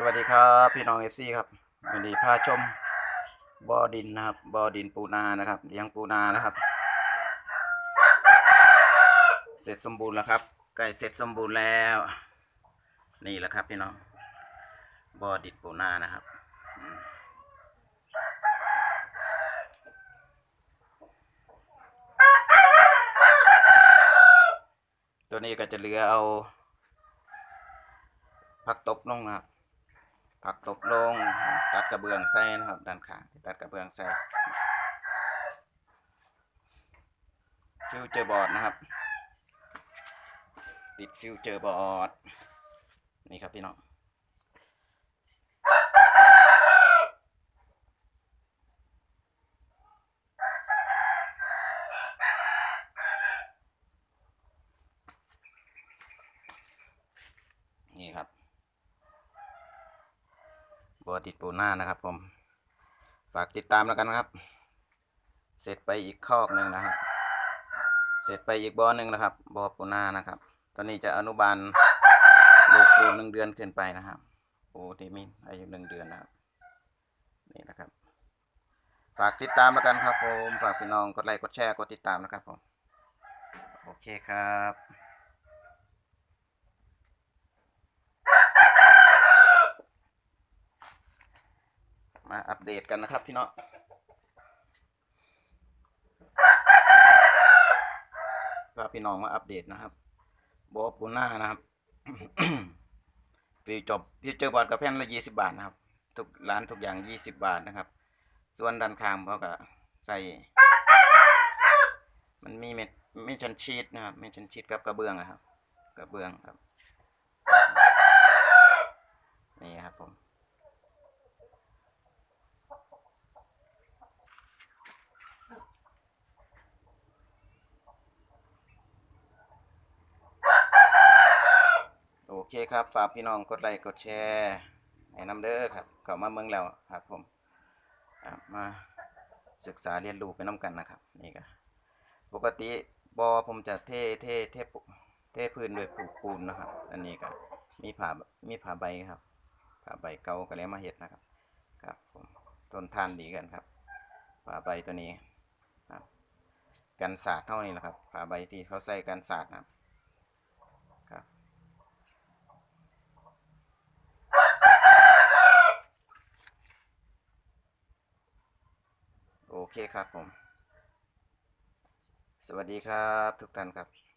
สวัสดีครับพี่น้องเอฟซีครับวันนี้พาชมบ่อดินนะครับบ่อดินปูนานะครับเลี้ยงปูนานะครับ เสร็จสมบูรณ์แล้วครับใกล้เสร็จสมบูรณ์แล้ว นี่แหละครับพี่น้องบ่อดินปูนานะครับตัวนี้ก็จะเหลือเอาผักตบลงนะครับ ผักตบลงตัดกระเบื้องใส่นะครับด้านข้างตัดกระเบื้องใส่ฟิวเจอร์บอร์ดนะครับ ติดฟิวเจอร์บอร์ดนี่ครับพี่น้อง นี่ครับ บอติดปูหน้านะครับผม ฝากติดตามแล้วกันนะครับ เสร็จไปอีกคอกหนึ่งนะครับ เสร็จไปอีกบอหนึ่งนะครับ บอปูหน้านะครับ ตอนนี้จะอนุบาลลูกปูหนึ่งเดือนขึ้นไปนะครับปูที่มีอายุหนึ่งเดือนนะครับ นี่นะครับ ฝากติดตามแล้วกันครับผม ฝากพี่น้องกดไลค์กดแชร์กดติดตามนะครับผม โอเคครับ มาอัปเดตกันนะครับพี่น้องก็พี่น้องมาอัปเดตนะครับบอปูน่านะครับฟีจบฟิวเจอบอร์ดกับแผ่นละยี่สิบาทนะครับ ทุกร้านทุกอย่างยี่สิบาทนะครับ ส่วนด้านข้างเขาก็ใส่ มันมีเม็ดไม่ชันชีตนะครับไม่ชันชีตกับกระเบื้องนะครับ กระเบื้องครับ นี่ครับผม โอ เคครับ ฝากพี่น้องกดไลค์กดแชร์ให้น้ำเด้อครับเข้ามาเมืองแล้วครับผมมาศึกษาเรียนรู้ไปน้ำกันนะครับนี่ก็ปกติบอผมจะเทเทเทปเทพื้นด้วยปูปูนนะครับ อันนี้ก็มีผ้ามีผ้าใบครับผ้าใบเก่าก็แล้วมาเห็ดนะครับครับผมต้นทานดีกันครับผ้าใบตัวนี้ครับกันศาสตร์เท่านี้แหละครับผ้าใบที่เขาใส่กันศาสตร์นะครับ โอเคครับผม สวัสดีครับทุกท่านครับ